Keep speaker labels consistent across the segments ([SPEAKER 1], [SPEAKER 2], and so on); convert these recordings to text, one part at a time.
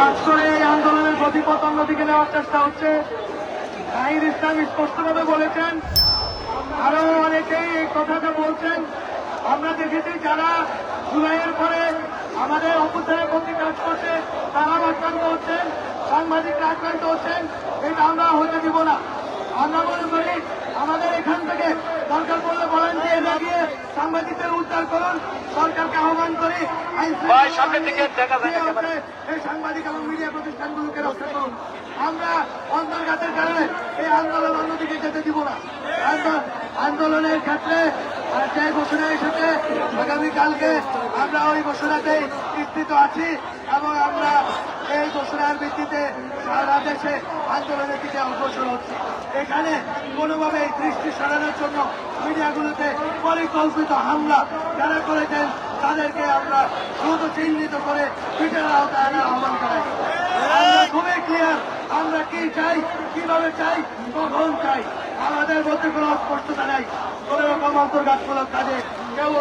[SPEAKER 1] কাজ করে এই আন্দোলনের গতিপথ অন্যদিকে নেওয়ার চেষ্টা হচ্ছে। জাহির ইসলাম স্পষ্টভাবে বলেছেন, আরও অনেকেই এই কথাটা বলছেন। আমরা দেখেছি যারা জুলাইয়ের পরে আমাদের অভ্যুত্থানের প্রতি কাজ করছে তারা আক্রান্ত হচ্ছেন সাংবাদিকরা আক্রান্ত হচ্ছেন। এটা আমরা হতে দিব না। আমরা মনে করি আমাদের এখান থেকে দরকার পড়লে লাগিয়ে সাংবাদিকদের উদ্ধার করুন। সরকারকে আহ্বান করি সাংবাদিক এবং মিডিয়া প্রতিষ্ঠানগুলোকে রক্ষা করুন। আমরা অন্তর্ঘাতের কারণে এই আন্দোলন অন্যদিকে যেতে দিব না। আন্দোলন- আন্দোলনের ক্ষেত্রে যে ঘোষণা এসেছে আগামীকালকে আমরা ওই ঘোষণাতেই স্থিত আছি এবং আমরা এই ঘোষণার ভিত্তিতে সারা দেশে আন্দোলনের দিকে অগ্রসর হচ্ছে। এখানে কোনোভাবে দৃষ্টি সরানোর জন্য মিডিয়াগুলোতে পরিকল্পিত হামলা যারা করেছেন, তাদেরকে আমরা দ্রুত চিহ্নিত করে পিঠের আওতায় আনার আহ্বান করাই খুবই ক্লিয়ার আমরা কি চাই, কীভাবে চাই, কখন চাই, আমাদের মধ্যে কোনো অস্পষ্টতা নাই। কোন রকম অন্তর্ঘাতমূলক কাজে কেউ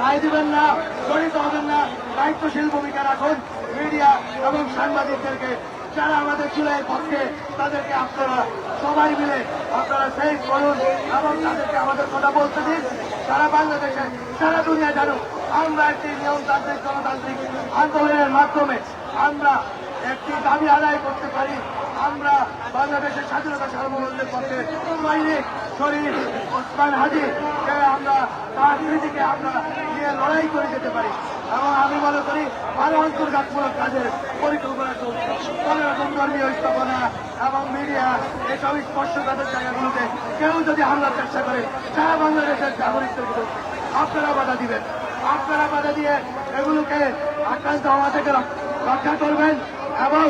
[SPEAKER 1] রায় দিবেন না, জড়িত হবেন না, দায়িত্বশীল ভূমিকা রাখুন। মিডিয়া এবং সাংবাদিকদেরকে যারা আমাদের চুলের পক্ষে তাদেরকে আপনারা সবাই মিলে আপনারা সেই করুন এবং তাদেরকে আমাদের কথা বলতে দিন। সারা বাংলাদেশে, সারা দুনিয়া জানুক, আমরা একটি নিয়মতান্ত্রিক গণতান্ত্রিক আন্দোলনের মাধ্যমে আমরা একটি দাবি আদায় করতে পারি। আমরা বাংলাদেশের স্বাধীনতা সার্বভৌমত্বের পক্ষে সৈনিক শরীর ওসমান হাজি আমরা তার স্মৃতিকে আমরা নিয়ে লড়াই করে যেতে পারি। এবং আমি মনে করি আরও অন্তর্ঘাতমূলক কাজের পরিকল্পনা চলছে। ধর্মীয় স্থাপনা এবং মিডিয়া এসব স্পর্শকাতের জায়গাগুলোতে কেউ যদি হামলার চেষ্টা করে, সারা বাংলাদেশের নাগরিকদের আপনারা বাধা দিবেন। আপনারা বাধা দিয়ে এগুলোকে আক্রান্ত হওয়া থেকে রক্ষা করবেন এবং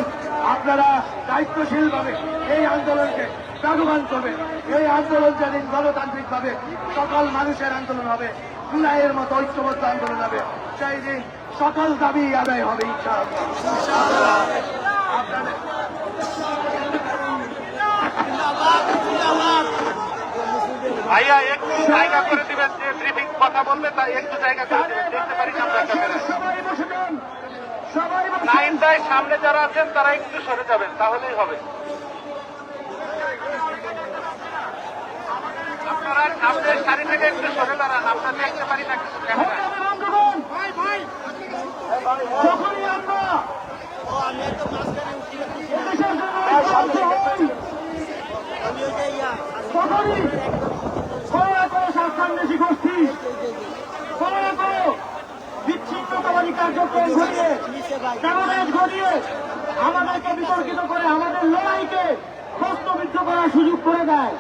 [SPEAKER 1] আপনারা দায়িত্বশীলভাবে এই আন্দোলনকে লাভবান করবেন এই আন্দোলন যেদিন গণতান্ত্রিকভাবে সকল মানুষের আন্দোলন হবে, জুলাইয়ের মতো ঐক্যবদ্ধ আন্দোলন হবে। দিন সকল দাবি আদায় হবে
[SPEAKER 2] ভাইয়া একটু জায়গা করে দিবেন যে ব্রিফিং কথা বলবে তা একটু জায়গা করে দিবেন দেখতে পারি আমরা
[SPEAKER 1] সবাই বসে সবাই
[SPEAKER 2] লাইনটায় সামনে যারা আছেন তারা একটু সরে যাবেন তাহলেই হবে। আপনারা সামনের সারি থেকে একটু সরে দাঁড়ান আমরা দেখতে পারি না কিছু ক্যামেরায়
[SPEAKER 1] সংগ্রামী বন্ধুগণ যখনই আমরা এদেশের জন্য ঐক্যবদ্ধ হই, তখনই কোনো না কোনো স্বার্থান্বেষী গোষ্ঠী কোনো না কোনো বিচ্ছিন্নতাবাদী কার্যক্রম ঘটিয়ে ব্যবধান ঘটিয়ে আমাদেরকে বিতর্কিত করে আমাদের লড়াইকে প্রশ্নবিদ্ধ করার সুযোগ করে দেয়।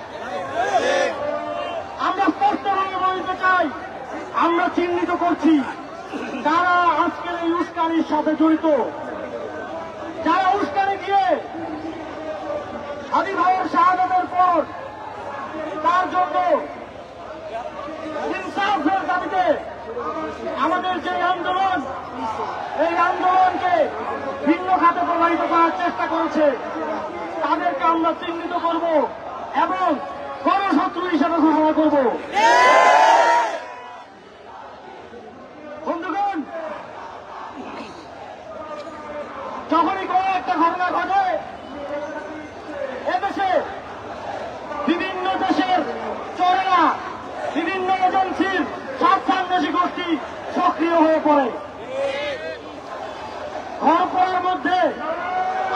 [SPEAKER 1] আমরা স্পষ্টভাবে বলতে চাই আমরা চিহ্নিত করছি। যারা আজকের এই উস্কানির সাথে জড়িত, যারা উস্কানি দিয়ে আদি ভাইয়ের শাহাদাতের পর তার জন্য ইনসাফের দাবিতে আমাদের যে আন্দোলন এই আন্দোলনকে ভিন্ন খাতে প্রবাহিত করার চেষ্টা করেছে তাদেরকে আমরা চিহ্নিত করব এবং গণশত্রু হিসেবে ঘোষণা করব। বন্ধুগণ, যখনই কোনো একটা ঘটনা ঘটে, এদেশে বিভিন্ন দেশের চোরেরা, বিভিন্ন এজেন্সির স্বার্থান্বেষী গোষ্ঠী সক্রিয় হয়ে পড়ে ঘর পড়ার মধ্যে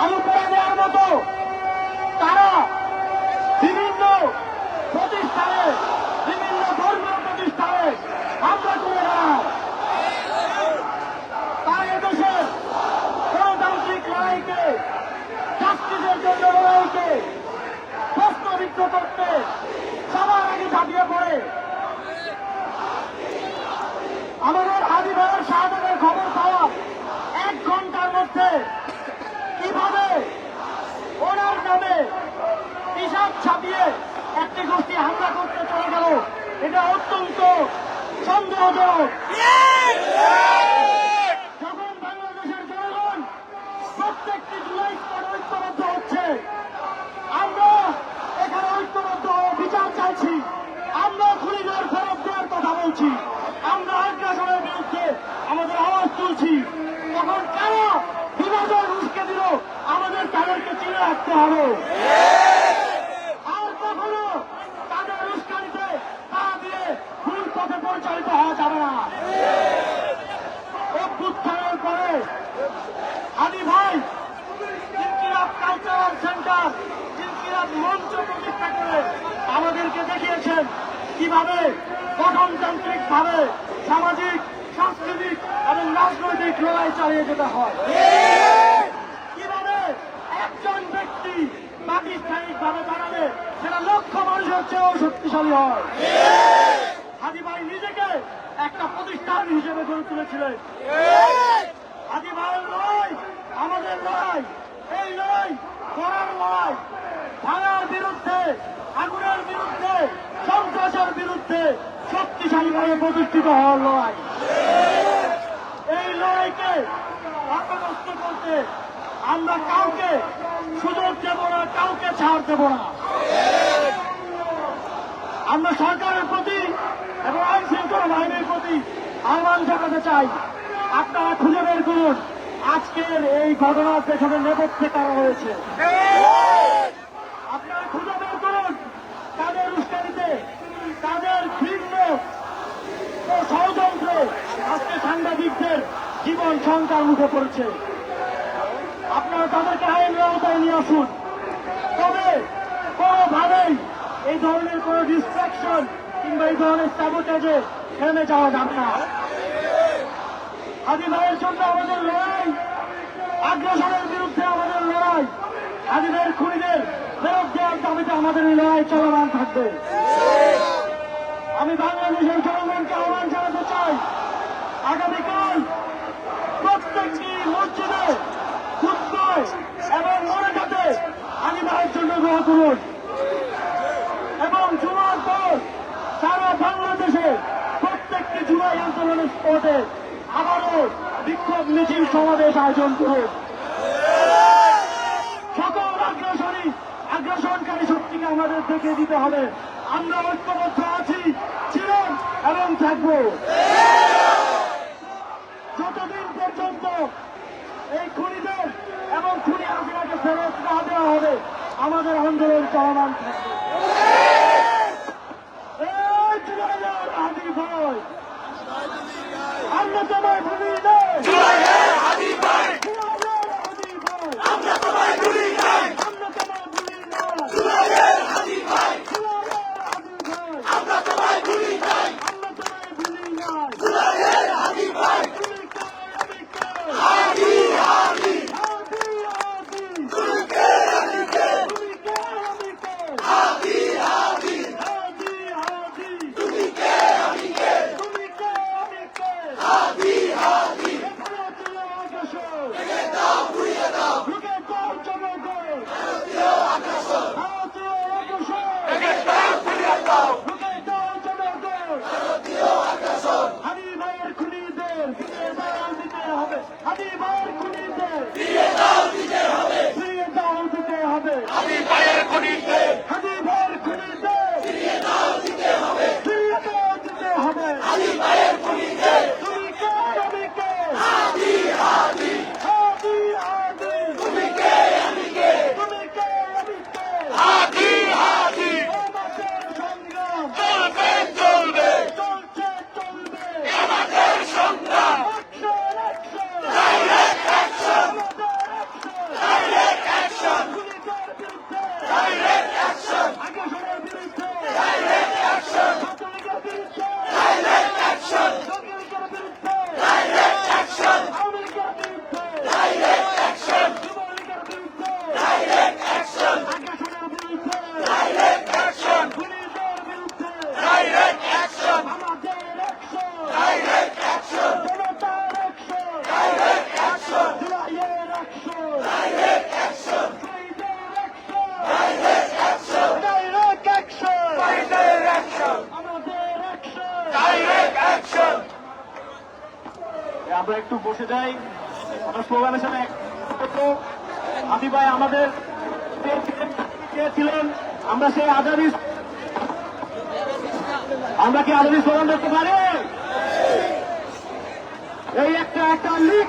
[SPEAKER 1] আলু পড়ে দেওয়ার মতো তারা বিভিন্ন প্রতিষ্ঠানে বিভিন্ন ধর্মীয় প্রতিষ্ঠানে হামলা করে বেড়ায় তারা এদেশের গণতান্ত্রিক লড়াইকে জাস্টিসের জন্য লড়াইকে প্রশ্নবিদ্ধ করতে সবার আগে ঝাঁপিয়ে পড়ে। আমাদের হাজি ভাইয়ের শাহাদের খবর পাওয়া এক ঘণ্টার মধ্যে কীভাবে ওনার নামে হিসাব ছাপিয়ে একটি গোষ্ঠী হামলা করতে চলে গেল, এটা অত্যন্ত সন্দেহজনক। বলছি, আমরা
[SPEAKER 3] আগ্রাসনের বিরুদ্ধে আমাদের আওয়াজ তুলছি। তখন কেন হিমাচল উস্কে দিল, আমাদের তাদেরকে চিনে রাখতে হবে। কীভাবে গঠনতান্ত্রিক ভাবে সামাজিক, সাংস্কৃতিক এবং রাজনৈতিক লড়াই চালিয়ে যেতে হয়। কীভাবে একজন ব্যক্তি প্রাতিষ্ঠানিক ভাবে দাঁড়ালে সেটা লক্ষ মানুষের চেয়েও শক্তিশালী হয়। হাজি ভাই নিজেকে একটা প্রতিষ্ঠান হিসেবে গড়ে তুলেছিলেন। হাজি ভাইয়ের লড়াই আমাদের লড়াই, এই লড়াই, করার লড়াই, ভাঙার বিরুদ্ধে, আগুনের বিরুদ্ধে সন্ত্রাসের বিরুদ্ধে শক্তিশালীভাবে প্রতিষ্ঠিত হওয়ার লড়াই। এই লড়াইকে বাধাগ্রস্ত করতে আমরা কাউকে সুযোগ দেব না, কাউকে ছাড় দেব না। আমরা সরকারের প্রতি এবং আইন শৃঙ্খলা বাহিনীর প্রতি আহ্বান জানাতে চাই। আপনারা খুঁজে বের করুন, আজকের এই ঘটনার পেছনে নেপথ্যে কারা রয়েছে আপনারা খুঁজে বের করুন তাদের উস্কানিতে তাদের ভিন্ন ও ষড়যন্ত্রে আজকে সাংবাদিকদের জীবন শঙ্কার মুখে পড়েছে? আপনারা তাদেরকে আইনের আওতায় নিয়ে আসুন। তবে কোনোভাবেই এই ধরনের কোনো ডিস্ট্রাকশন কিংবা এই ধরনের সাবোটাজে থেমে যাওয়া যাবে না। আদি ভাইয়ের জন্য আমাদের লড়াই, আগ্রাসনের বিরুদ্ধে আমাদের লড়াই আদি ভাইয়ের খুনিদের ফেরত দেওয়ার দাবিতে আমাদের এই লড়াই চলমান থাকবে। আমি বাংলাদেশের জনগণকে আহ্বান জানাতে চাই, আগামীকাল প্রত্যেকটি মসজিদে খুদ্ায় এবং মনে আলী ভাইয়ের জন্য দোয়া করুন এবং জুমার পর সারা বাংলাদেশে প্রত্যেকটি জুমাই আন্দোলনের স্পটে আবারও বিক্ষোভ মিছিল সমাবেশ আয়োজন করুন সকল আগ্রাসনী আগ্রাসনকারী শক্তিকে আমাদের দেখিয়ে দিতে হবে আমরা ঐক্যবদ্ধ আছি, ছিলাম এবং থাকব। পর্যন্ত এই খুনিদের এবং খুনি হাসিনাকে ফেরত না দেওয়া হবে। আমাদের আন্দোলন চলমান থাকবে। এই আমরা একটু বসে যাই। আমরা স্লোগানের সাথে আদি ভাই, আমাদের ছিলেন? আমরা সেই আজাদি আমরা কি আজাদি স্লোগান দেখতে পারি? এই একটা একটা লিখ